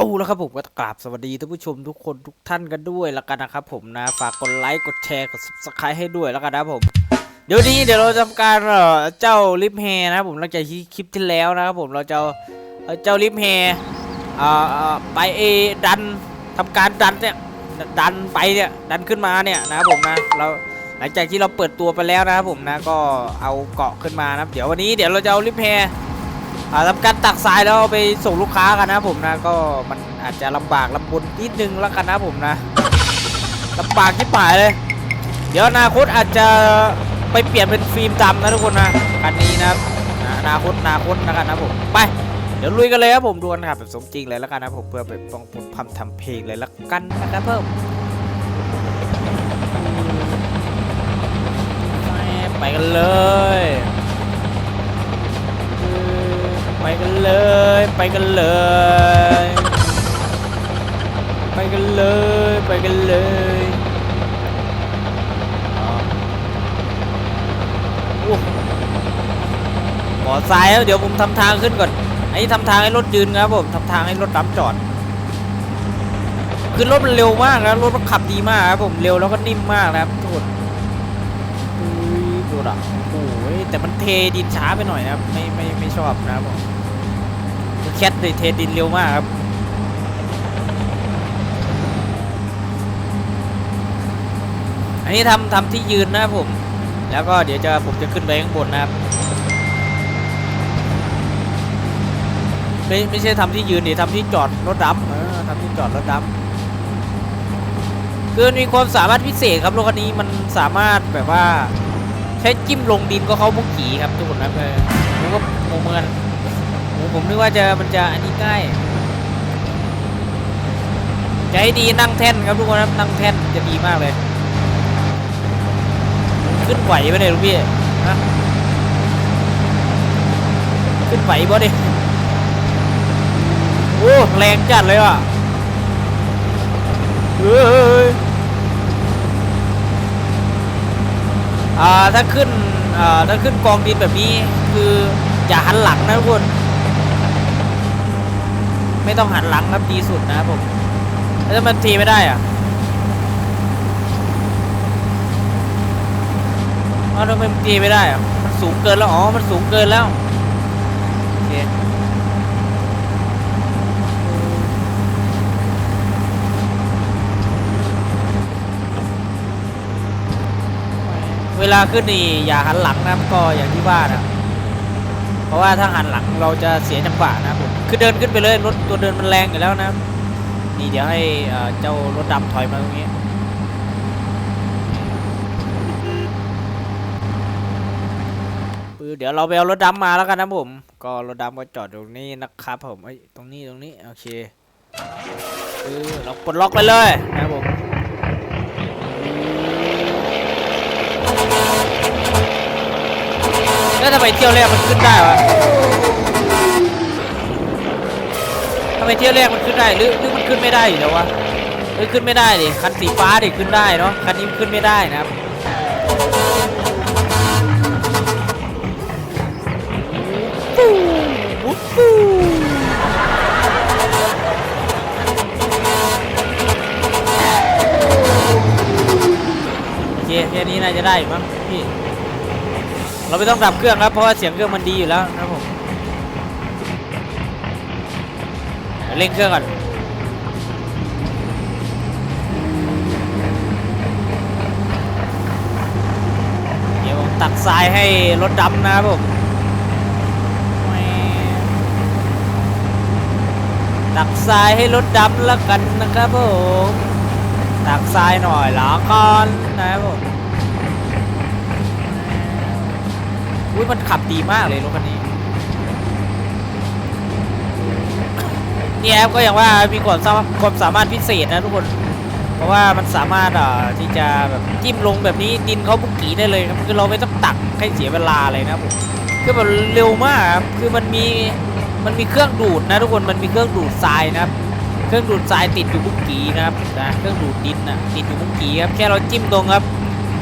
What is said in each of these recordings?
เอาแล้วครับผมก็กราบสวัสดีท่านผู้ชมทุกคนทุกท่านกันด้วยแล้วกันนะครับผมนะฝากกดไลค์กดแชร์กด subscribe ให้ด้วยแล้วกันนะผมเดี๋ยวนี้เดี๋ยวเราจะทำการเจ้าลิฟแฮนะครับผมหลังจากที่คลิปที่แล้วนะครับผมเราจะเจ้าลิฟแฮร์อ่อไปเอดันทำการดันเนี่ยดันไปเนี่ยดันขึ้นมาเนี่ยนะครับผมนะเราหลังจากที่เราเปิดตัวไปแล้วนะครับผมนะก็เอาเกาะขึ้นมานะเดี๋ยววันนี้เดี๋ยวเราจะเอาลิฟแฮร์อ่า ทำการตักทรายแล้วเอาไปส่งลูกค้ากันนะผมนะ ก็มันอาจจะลำบากลำบนนิดนึงแล้วกันนะผมนะลำบากที่ป่ายเลย เดี๋ยวอนาคตอาจจะไปเปลี่ยนเป็นฟิล์มดำนะทุกคนนะคันนี้นะครับอนาคตอนาคตนะครับนะผมไปเดี๋ยวลุยกันเลยครับผมดวลครับแบบสมจริงเลยแล้วกันนะผมเพื่อไปป้องปนพัมทำเพลงเลยแล้วกันนะครับเพิ่มไปกันเลย ไปกันเลย ไปกันเลย ไปกันเลย ไปกันเลยอ๋อโอ้ขอซ้ายแล้วเดี๋ยวผมทำทางขึ้นก่อนไอ้ทำทางให้รถยืนครับผมทำทางให้รถดำจอด คือรถมันเร็วมากนะรถมันขับดีมากครับผมเร็วแล้วก็นิ่มมากนะครับทุกคนอุ้ยดูดัโอ้ยแต่มันเทดินช้าไปหน่อยนะครับไม่ไม่ไม่ชอบนะครับผม แคทเลยเทดินเร็วมากครับอันนี้ทำทำที่ยืนนะครับผม แล้วก็เดี๋ยวจะผมจะขึ้นไปข้างบนนะครับไม่ไม่ใช่ทำที่ยืนดิทำที่จอดรถดำเออทำที่จอดรถดำคือมีความสามารถพิเศษครับรถคันนี้มันสามารถแบบว่าใช้จิ้มลงดินก็เขาบุกขี่ครับทุกคนนะเออผมก็งงเหมือน ผมนึกว่าจะมันจะอันนี้ง่ายจะให้ดีนั่งแท่นครับทุกคนนะนั่งแท่นจะดีมากเลย ขึ้นไหวไปะเนี่ยลูกพี่ฮะขึ้นไหวปะเนี่ยโอ้แรงจัดเลยอะเฮ้ยอ่าถ้าขึ้นอ่าถ้าขึ้นกองดินแบบนี้คืออย่าหันหลังนะทุกคน ไม่ต้องหันหลังครับดีสุดนะครับผมแล้วมันทีไม่ได้อะเอาทำไมมันตีไม่ได้อะมันสูงเกินแล้ว อ๋อ มันสูงเกินแล้วโอเคเวลาขึ้นนี่อย่าหันหลังนะก็อย่างที่ว่านะ เพราะว่าถ้าหันหลังเราจะเสียจังหวะนะผมคือเดินขึ้นไปเลยรถตัวเดินมันแรงอยู่แล้วนะนี่เดี๋ยวให้เจ้ารถดำถอยมาตรงนี้เดี๋ยวเราไปเอารถดำมาแล้วกันนะผม ก็รถดำก็จอดตรงนี้นะครับผมเอ้ตรงนี้ตรงนี้โอเคปือเราปลดล็อกไปเลยนะครับผม แล้วทำไมเที่ยวแรกมันขึ้นได้วะทำไมเที่ยวแรกมันขึ้นได้หรือหรือมันขึ้นไม่ได้อยู่แล้ววะหรือขึ้นไม่ได้ดิคันสีฟ้าดิขึ้นได้เนาะคันนี้ขึ้นไม่ได้นะครับโอเคแค่นี้น่าจะได้มั้งพี่ เราไม่ต้องดับเครื่องครับเพราะว่าเสียงเครื่องมันดีอยู่แล้วนะครับผมเดี๋ยวเร่งเครื่องก่อนเดี๋ยวผมตักทรายให้รถดำนะครับผมตักทรายให้รถดำแล้วกันนะครับผมตักทรายหน่อยหละกันนะครับผม อุ้ยมันขับดีมากเลยรถคันนี้นี่ยครับก็อย่างว่ามีความสามารถความสามารถพิเศษนะทุกคน เพราะว่ามันสามารถอ่าที่จะแบบจิ้มลงแบบนี้ดินเขาบุกกีได้เลยครับคือเราไม่ต้องตักให้เสียเวลาเลยนะครับผมคือแบบเร็วมากครับคือมันมีมันมีเครื่องดูดนะทุกคนมันมีเครื่องดูดทรายนะครับ เครื่องดูดทรายติดอยู่บุกกีนะครับนะเครื่องดูดดินนะติดอยู่บุกกีครับแค่เราจิ้มตรงครับ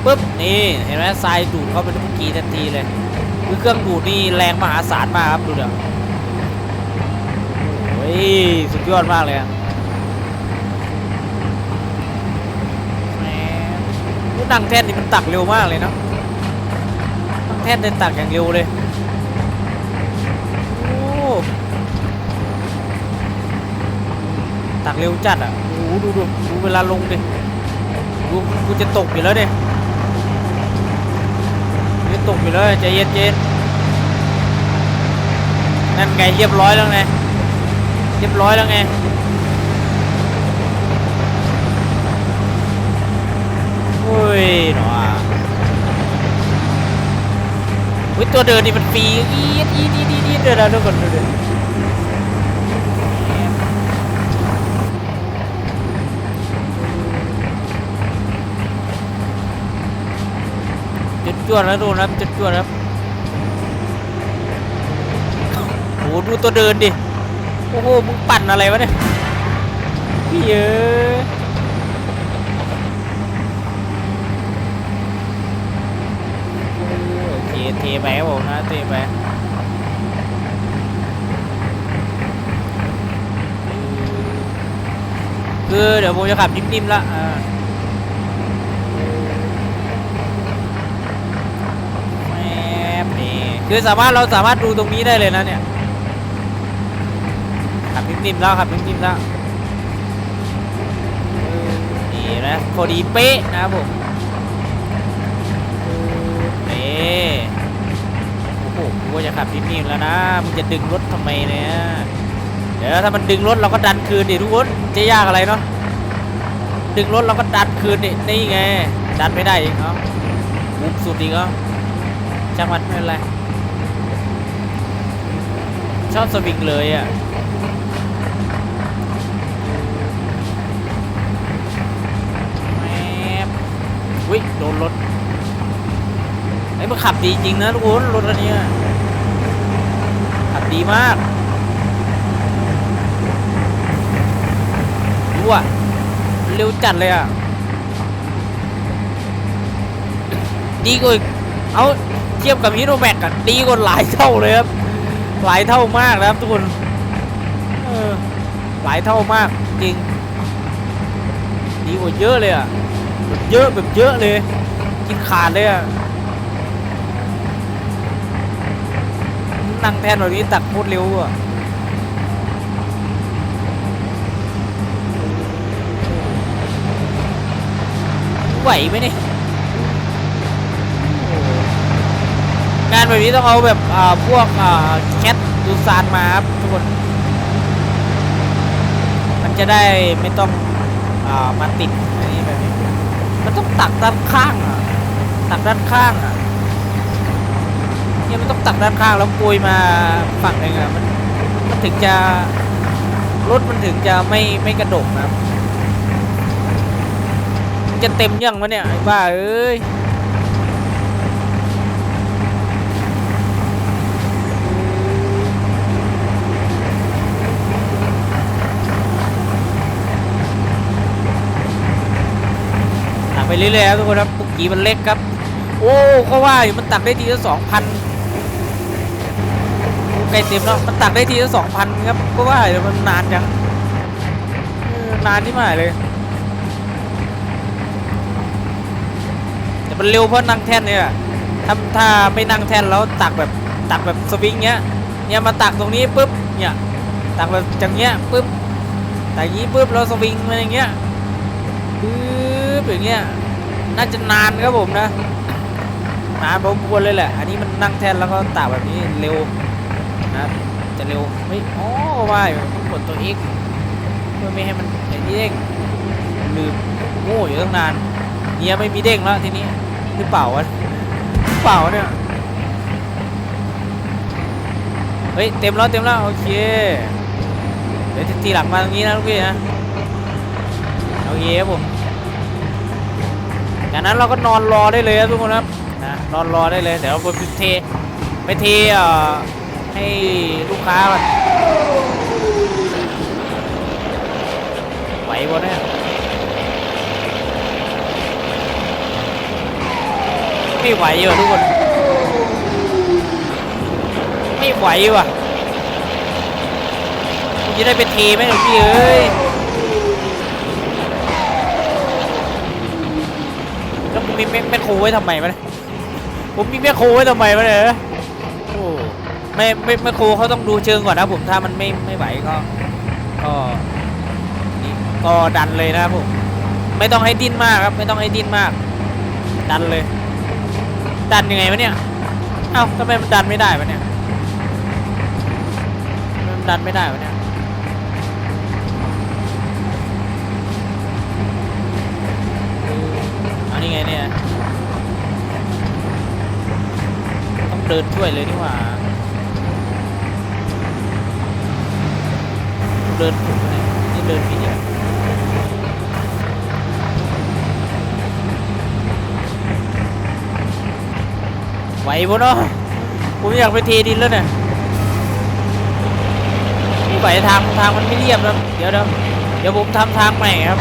ปุ๊บนี่เห็นไหมทรายดูดเข้าไปในบุกกีทันทีเลย คือเครื่องดูดนี่แรงมหาศาลมากครับดูเดี๋ยวโอ้ยสุดยอดมากเลยอะนั่งแท่นนี่มันตักเร็วมากเลยเนาะนั่งแท่นเดินตักอย่างเร็วเลย โอ้ ตักเร็วจัดอะ โอ้ดูดูดูเวลาลงดิ ดูกูจะตกอยู่แล้วดิกูจะ ตกอยู่เลยใจเย็นเย็นนั่นไงเรียบร้อยแล้วไงเรียบร้อยแล้วไงอุ้ยหนออุ้ยตัวเดินนี่มันปีอีดอีดอีดอีดอีดเดินแล้วทุกคนดูดิ จุดจวดแล้วดูนะครับจุดจวดครับโอ้โหดูตัวเดินดิโอ้โหมึงปั่นอะไรวะเนี่ยพี่เอ้ยอเคเทไปครับผมนะเทไปคือเดี๋ยวผมจะขับนิ่มๆละอ่าแมบนี่ คือสามารถเราสามารถดูตรงนี้ได้เลยนะเนี่ยขับนิ่มๆแล้วขับนิ่มๆแล้วนี่นะพอดีเป๊ะนะครับผมนี่โอ้โหกูจะขับนิ่มๆแล้วนะมึงจะดึงรถทำไมเนี่ยเดี๋ยวถ้ามันดึงรถเราก็ดันคืนดิทุกคนจะยากอะไรเนาะดึงรถเราก็ดันคืนดินี่ไงดันไม่ได้อีกเนาะบุกสุดอีกเนาะจังหวัดไม่เป็นไร ชอบสวิงเลยอะแมวิโดนรถไอ้มันขับดีจริงนะทุกคนรถอันนี้ขับดีมากดูอะเร็วจัดเลยอะดีกว่าอีกเอาเทียบกับฮีโร่แม็กอะดีกว่าหลายเท่าเลยครับ หลายเท่ามากนะครับทุกคนเออหลายเท่ามากจริงดีกว่าเยอะเลยอะแบบเยอะแบบเยอะเลย กินขาดเลยอะนั่งแทนแบบนี้ตักโคตรเร็วอะไหวไหมเนี่ย แบบนี้ต้องเอาแบบพวกแคทดูซานมาครับทุกคน มันจะได้ไม่ต้องอมาติดอันนี้แบบนี้ มันต้องตักด้านข้างอะ ตักด้านข้างอะเนี่ยมันต้องตักด้านข้างแล้วโกยมาฝั่งหนึ่งอะมันมันถึงจะรถมันถึงจะไม่ไม่กระดกนะมันจะเต็มยังวะเนี่ยไอ้บ้าเอ้ย ไปเรื่อยๆครับทุกคนครับปุกกี้มันเล็กครับ โอ้ก็ว่าอยู่มันตักได้ทีละสองพันใกล้เต็มแล้วมันตักได้ทีละสองพันครับ ก็ว่าอยู่มันนานจังนานที่มากเลย แต่มันเร็วเพราะนั่งแท่นเนี่ยถ้าถ้าไม่นั่งแท่นแล้วตักแบบตักแบบสวิงเงี้ย เนี่ยมาตักตรงนี้ปุ๊บ เนี่ยตักแบบจังเงี้ยปุ๊บแตักอย่างงี้ปุ๊บเราสวิงมาอย่างเงี้ยปึ๊บ อย่างเงี้ยน่าจะนานครับผมนะนานพอสมควรเลยแหละ อันนี้มันนั่งแทนแล้วก็ตากแบบนี้เร็วนะจะเร็วเฮ้ยอ๋อว่าอยู่ต้องกดตัว X เพื่อไม่ให้มันไอ้นี่เด้งลืมโง่อยู่ตั้งนานเนี่ยไม่มีเด้งแล้วทีนี้หรือเปล่าวะเปล่าเนี่ยเฮ้ยเต็มแล้วเต็มแล้วโอเคเดี๋ยวทีหลังมาตรงนี้นะลูกพี่นะโอเคครับผม จากนั้นเราก็นอนรอได้เลยครับทุกคนครับนะนอนรอได้เลยเดี๋ยวเราไปเทไปเทให้ลูกค้ามันไหวบนเนี่ยไม่ไหวว่ะทุกคน ไม่ไหวว่ะจะได้เป็นเทไหมหลวงพี่เอ้ย มมีแม่แม่โครไว้ทำไมวะเนี่ยผมมีแม่โครไว้ทำไมวะเนี่ยโอ้ไม่ไม่แม่โครเขาต้องดูเชิงก่อนนะผมถ้ามันไม่ไม่ไหวก็ ก็นี่ก็ดันเลยนะครับผมไม่ต้องให้ดิ้นมากครับ ไม่ต้องให้ดิ้นมาก ดันเลย ดันยังไงวะเนี่ยเอ้าทำไมมันดันไม่ได้วะเนี่ยมมันดันไม่ได้วะเนี่ย นี่ไงเนี่ย ต้องเดินช่วยเลยนี่หว่า เดินถูกไหมนี่เดินผิดอย่างไหวปะเนาะผมอยากไปเทดินแล้วเนี่ยมีไหวทางทางมันไม่เรียบครับ เดี๋ยวเดี๋ยวเดี๋ยวผมทำทางใหม่ครับ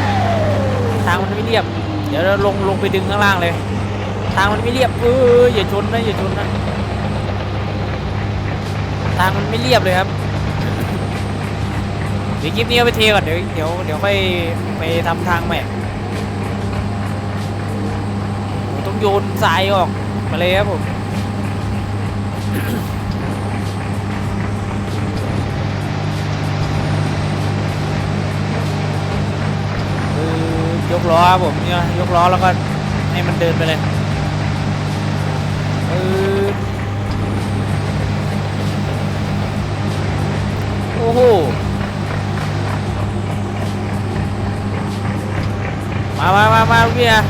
ทางมันไม่เรียบ เดี๋ยวเราลงลงไปดึงข้างล่างเลย ทางมันไม่เรียบเอออย่าชนนะอย่าชนนะทางมันไม่เรียบเลยครับเดี๋ยวคลิปนี้เอาไปเทก่อนเดี๋ยวเดี๋ยวเดี๋ยวค่อยไปทำทางใหม่ต้องโยนทรายออกมาเลยครับผม กล้อครับผมเนี่ยยกล้อแล้วก็ให้มันเดินไปเลยเออโอ้โหมามามามาพี่อะ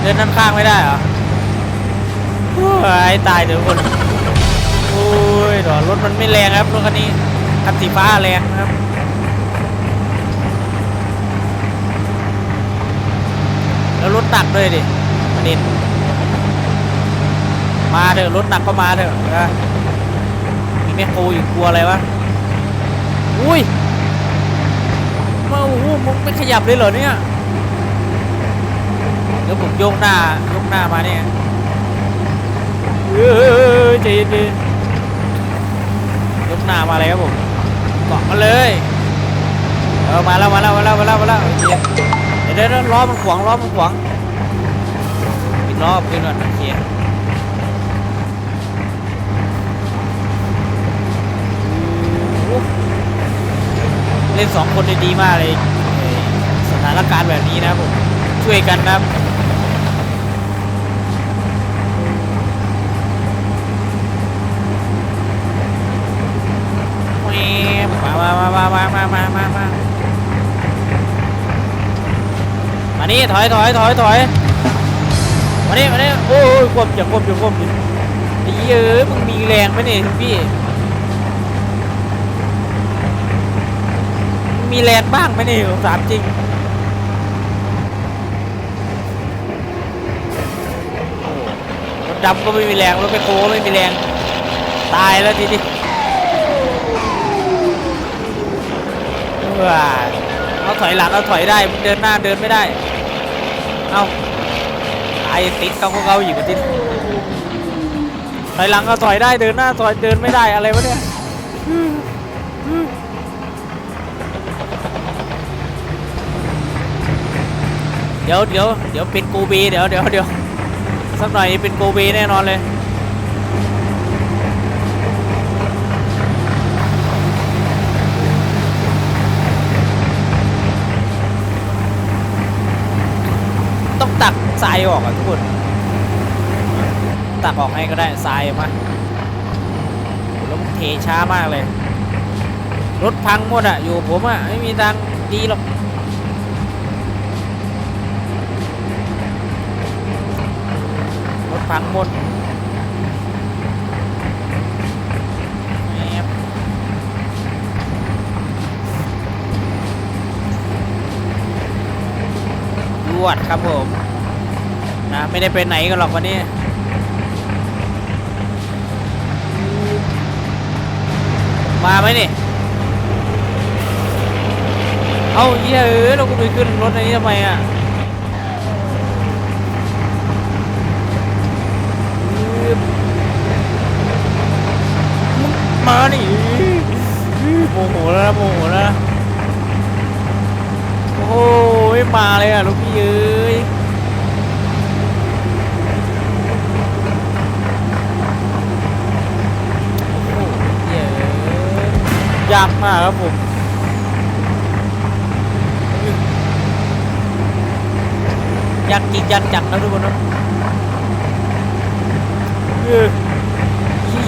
เดินด้านข้างไม่ได้เหรอโอ้ยตายเดี๋ยวคนโอ้ยเดี๋ยวรถมันไม่แรงครับรถคันนี้คันสีฟ้าแรงครับ แล้วรถหนักด้วยดิประเด็นมาเถอะรถหนักก็มาเถอะนะมีแม่โคอยู่กลัวอะไรวะอุ้ยมาโอ้โหมึงไม่ขยับเลยเหรอเนี่ยเดี๋ยวผมโยกหน้ายกหน้ามาเนี่ยเออใจเย็นๆยกหน้ามาเลยครับผมเกาะมาเลยเออมาแล้วมาแล้วมาแล้วมาแล้วมาแล้วเคเดี๋ยวเดี๋ยวล้อมันขวางล้อมันขวาง ปิดล้อปิดก่อนโอเคเล่นสองคนได้ดีมากเลย สถานการณ์แบบนี้นะผมช่วยกันนะครับแหมมามามามามามามามามานี่ถอยถอยถอยถอย มานี่มานี่โอ้ยควบอย่าควบอย่าควบไอ้เยอ้ยมึงมีแรงไหมเนี่ยพี่ มีแรงบ้างไหมเนี่ยผมถามจริงรถดำก็ไม่มีแรงรถไปโค้ก็ไม่มีแรง ตายแล้วทีนี้ว้าเอาถอยหลังเอาถอยได้มึงเดินหน้าเดินไม่ได้ เอา ไอ้ติดเขาของเขาอยู่กับติดถอยหลังก็ถอยได้เดินหน้าถอยเดินไม่ได้อะไรวะเนี่ยเดี๋ยวเดี๋ยวเดี๋ยวเป็นกูบีเดี๋ยวเดี๋ยวเดี๋ยวสักหน่อยเป็นกูบีแน่นอนเลย ทรายออกอะทุกคน ตักออกให้ก็ได้ทรายมาแล้วเทช้ามากเลย รถพังหมดอะ อยู่ผมอะ ไม่มีทางดีหรอกรถพังหมดแอบยวดครับผม นะไม่ได้ไปไหนกันหรอกวันนี้มาไหมนี่ เอาเยเอ้ยเราก็ไปขึ้นรถอันนี้ทำไมอะมานี่โมโหแล้วนะโมโหแล้วนะโอ้โหไม่มาเลยอะลูกพี่เอ้ยโอ้โหเหี้ยเอ้ย ยากมากครับผมยากจริงยากจังนะทุกคนนะเออ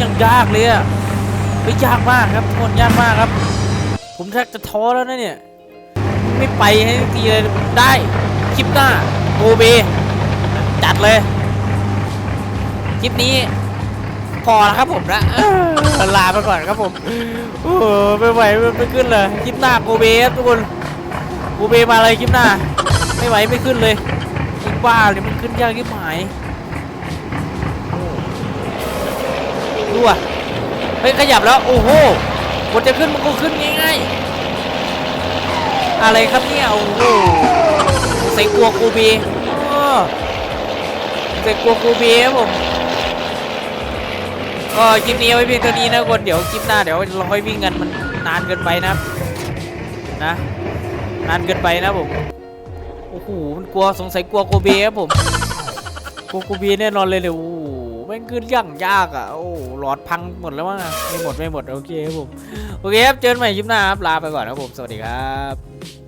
ยังยากเลยอะไม่ยากมากครับทุกคนยากมากครับ ผมแทบจะท้อแล้วนะเนี่ย ไม่ไปให้ทีเลยได้คลิปหน้าโกเบจัดเลย คลิปนี้ พอแล้วครับผมนะลาไปก่อนครับผมโอ้โหไม่ไหวไม่ขึ้นเลยคลิปหน้าโกเบครับทุกคนโกเบมาเลยคลิปหน้า ไม่ไหวไม่ขึ้นเลยจริงบ้าเลยมันขึ้นยากที่หมายดูอะเฮ้ยขยับแล้ว โอ้โหกดจะขึ้นมันก็ขึ้นง่ายๆอะไรครับเนี่ยโอ้โหใส่กลัวกูบีอ้อใส่กลัวกูบีครับผม ก็คลิปนี้เอาไว้เพียงเท่านี้นะคนเดี๋ยวคลิปหน้าเดี๋ยวเราค่อยวิ่งกันมันนานเกินไปนะครับนะนานเกินไปนะผมโอ้โหมันกลัวสงสัยกลัวโกเบครับผมกลัวโกเบแน่นอนเลยเลยโอ้โหแม่งขึ้นย่างยากอะโอ้หลอดพังหมดแล้วมั้งไม่หมดไม่หมดโอเคครับผมโอเคครับเจอกันใหม่คลิปหน้าครับลาไปก่อนครับผมสวัสดีครับ